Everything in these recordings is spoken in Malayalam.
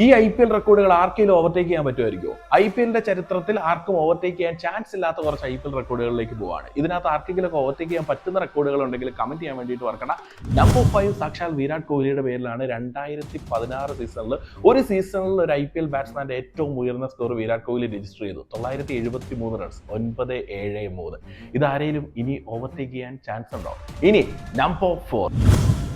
ഈ ഐ പി എൽ റെക്കോർഡുകൾ ആർക്കെങ്കിലും ഓവർടേക്ക് ചെയ്യാൻ പറ്റുമായിരിക്കുമോ? ഐ പി എല്ലിന്റെ ചരിത്രത്തിൽ ആർക്കും ഓവർടേക്ക് ചെയ്യാൻ ചാൻസ് ഇല്ലാത്ത കുറച്ച് ഐ പി എൽ റെക്കോർഡുകളിലേക്ക് പോവാണ്. ഇതിനകത്ത് ആർക്കെങ്കിലും ഒക്കെ ഓവർടേക്ക് ചെയ്യാൻ പറ്റുന്ന റെക്കോർഡുകൾ ഉണ്ടെങ്കിൽ കമന്റ് ചെയ്യാൻ വേണ്ടിയിട്ട് ഓർക്കണം നമ്പർ ഫൈവ് സാക്ഷാൽ വിരാട് കോഹ്ലിയുടെ പേരിലാണ് രണ്ടായിരത്തി പതിനാറ് സീസണിൽ ഒരു സീസണിൽ ഒരു ഐ പി എൽ ബാറ്റ്സ്മാന്റെ ഏറ്റവും ഉയർന്ന സ്കോർ വിരാട് കോഹ്ലി രജിസ്റ്റർ ചെയ്തു. തൊള്ളായിരത്തി എഴുപത്തി മൂന്ന് റൺസ് ഒൻപത് ഏഴ് മൂന്ന്. ഇതാരേലും ഇനി ഓവർടേക്ക് ചെയ്യാൻ ചാൻസ് ഉണ്ടോ? ഇനി നമ്പർ ഫോർ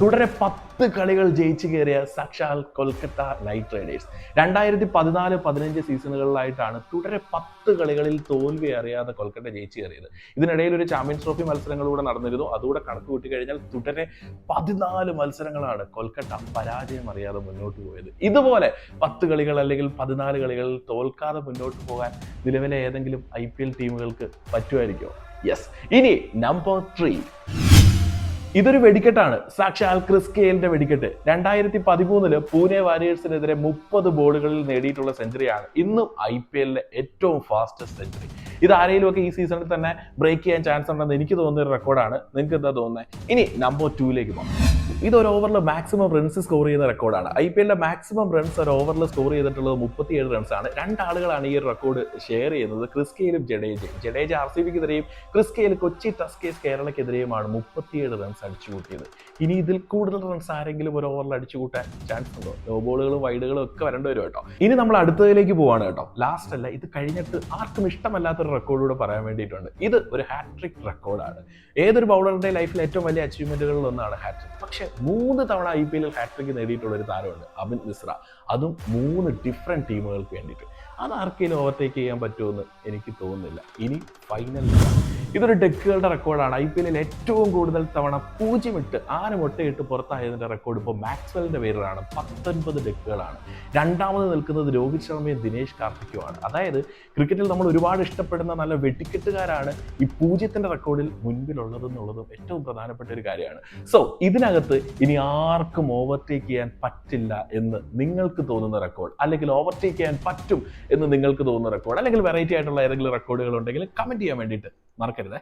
തുടരെ പത്ത് കളികൾ ജയിച്ചു കയറിയ സാക്ഷാൽ കൊൽക്കത്ത നൈറ്റ് റൈഡേഴ്സ് രണ്ടായിരത്തി പതിനാല് പതിനഞ്ച് സീസണുകളിലായിട്ടാണ് തുടരെ പത്ത് കളികളിൽ തോൽവി അറിയാതെ കൊൽക്കത്ത ജയിച്ചു കയറിയത്. ഇതിനിടയിൽ ഒരു ചാമ്പ്യൻസ് ട്രോഫി മത്സരങ്ങളൂടെ നടന്നിരുന്നു. അതുകൂടെ കണക്ക് കൂട്ടി കഴിഞ്ഞാൽ തുടരെ പതിനാല് മത്സരങ്ങളാണ് കൊൽക്കത്ത പരാജയം അറിയാതെ മുന്നോട്ട് പോയത്. ഇതുപോലെ പത്ത് കളികൾ അല്ലെങ്കിൽ പതിനാല് കളികളിൽ തോൽക്കാതെ മുന്നോട്ട് പോകാൻ നിലവിലെ ഏതെങ്കിലും ഐ പി എൽ ടീമുകൾക്ക് പറ്റുമായിരിക്കുമോ യെസ് ഇനി നമ്പർ ത്രീ ഇതൊരു വെടിക്കെട്ടാണ്. സാക്ഷാൽ ക്രിസ് കെയിലിന്റെ വെടിക്കെട്ട്. രണ്ടായിരത്തി പതിമൂന്നിൽ പൂനെ വാരിയേഴ്സിനെതിരെ മുപ്പത് ബോളുകളിൽ നേടിയിട്ടുള്ള സെഞ്ചുറിയാണ് ഇന്നും ഐ പി എല്ലിലെ ഏറ്റവും ഫാസ്റ്റസ്റ്റ് സെഞ്ചുറി ഇത് ആരെങ്കിലും ഒക്കെ ഈ സീസണിൽ തന്നെ ബ്രേക്ക് ചെയ്യാൻ ചാൻസ് ഉണ്ടെന്ന് എനിക്ക് തോന്നുന്ന ഒരു റെക്കോർഡാണ് നിങ്ങൾക്ക് എന്താ തോന്നുന്നത് ഇനി നമ്പർ ടൂയിലേക്ക് പോകാം. ഇത് ഒരു ഓവറിൽ മാക്സിമം റൺസ് സ്കോർ ചെയ്യുന്ന റെക്കോർഡാണ് ഐ പി എല്ലിലെ മാക്സിമം റൺസ് ഒരു ഓവറിൽ സ്കോർ ചെയ്തിട്ടുള്ളത് മുപ്പത്തിയേഴ് റൺസ് ആണ്. രണ്ടാളുകളാണ് ഈ ഒരു റെക്കോർഡ് ഷെയർ ചെയ്യുന്നത്. ക്രിസ്കയിലും ജഡേജയും. ജഡേജ ആർ സി ബിക്കെതിരെയും ക്രിസ്കയിൽ കൊച്ചി ടസ്കേസ് കേരളക്കെതിരെയുമാണ് മുപ്പത്തിയേഴ് റൺസ് അടിച്ചു കൂട്ടിയത് ഇനി ഇതിൽ കൂടുതൽ റൺസ് ആരെങ്കിലും ഒരു ഓവറിൽ അടിച്ചു കൂട്ടാൻ ചാൻസ് ഉണ്ടോ? ലോ ബോളുകളും വൈഡുകളും ഒക്കെ വരേണ്ടി വരും കേട്ടോ. ഇനി നമ്മൾ അടുത്തതിലേക്ക് പോവാണ് കേട്ടോ. ലാസ്റ്റ് അല്ല ഇത് കഴിഞ്ഞിട്ട് ആർക്കും ഇഷ്ടമല്ലാത്തൊരു റെക്കോർഡ് കൂടെ പറയാൻ വേണ്ടിയിട്ടുണ്ട്. ഇത് ഒരു ഹാട്രിക് റെക്കോർഡാണ് ഏതൊരു ബൗളറിന്റെ ലൈഫിൽ ഏറ്റവും വലിയ അച്ചീവ്മെന്റുകളിൽ ഒന്നാണ് ഹാട്രിക് പക്ഷെ മൂന്ന് തവണ ഐ പി എല്ലിൽ ഹാട്രിക് നേടിയിട്ടുള്ള ഒരു താരമുണ്ട് അമിത് മിശ്ര. അതും മൂന്ന് ഡിഫറെന്റ് ടീമുകൾക്ക് വേണ്ടിയിട്ട്. അത് ആർക്കെങ്കിലും ഓവർടേക്ക് ചെയ്യാൻ പറ്റുമെന്ന് എനിക്ക് തോന്നുന്നില്ല. ഇനി ഫൈനൽ ഇതൊരു ഡെക്കുകളുടെ റെക്കോർഡാണ്. ഐ പി എല്ലിൽ ഏറ്റവും കൂടുതൽ തവണ പൂജ്യം പൂജ്യമിട്ട് ആറ് മുട്ടയിട്ട് പുറത്തായതിന്റെ റെക്കോർഡ് ഇപ്പോൾ മാക്സ്വലിന്റെ പേരിലാണ്. പത്തൊൻപത് ഡെക്കുകളാണ്. രണ്ടാമത് നിൽക്കുന്നത് രോഹിത് ശർമ്മയും ദിനേശ് കാർത്തിക്കുമാണ്. അതായത് ക്രിക്കറ്റിൽ നമ്മൾ ഒരുപാട് ഇഷ്ടപ്പെടുന്ന നല്ല വെടിക്കെട്ടുകാരാണ് ഈ പൂജ്യത്തിന്റെ റെക്കോർഡിൽ മുൻപിലുള്ളതെന്നുള്ളതും ഏറ്റവും പ്രധാനപ്പെട്ട ഒരു കാര്യമാണ്. സോ ഇതിനകത്ത് ഇനി ആർക്കും ഓവർടേക്ക് ചെയ്യാൻ പറ്റില്ല എന്ന് നിങ്ങൾക്ക് തോന്നുന്ന റെക്കോർഡ് അല്ലെങ്കിൽ ഓവർടേക്ക് ചെയ്യാൻ പറ്റും എന്ന് നിങ്ങൾക്ക് തോന്നുന്ന റെക്കോർഡ് അല്ലെങ്കിൽ വെറൈറ്റി ആയിട്ടുള്ള ഏതെങ്കിലും റെക്കോർഡുകൾ ഉണ്ടെങ്കിൽ കമന്റ് ചെയ്യാൻ വേണ്ടിയിട്ട് മറക്കരുത്.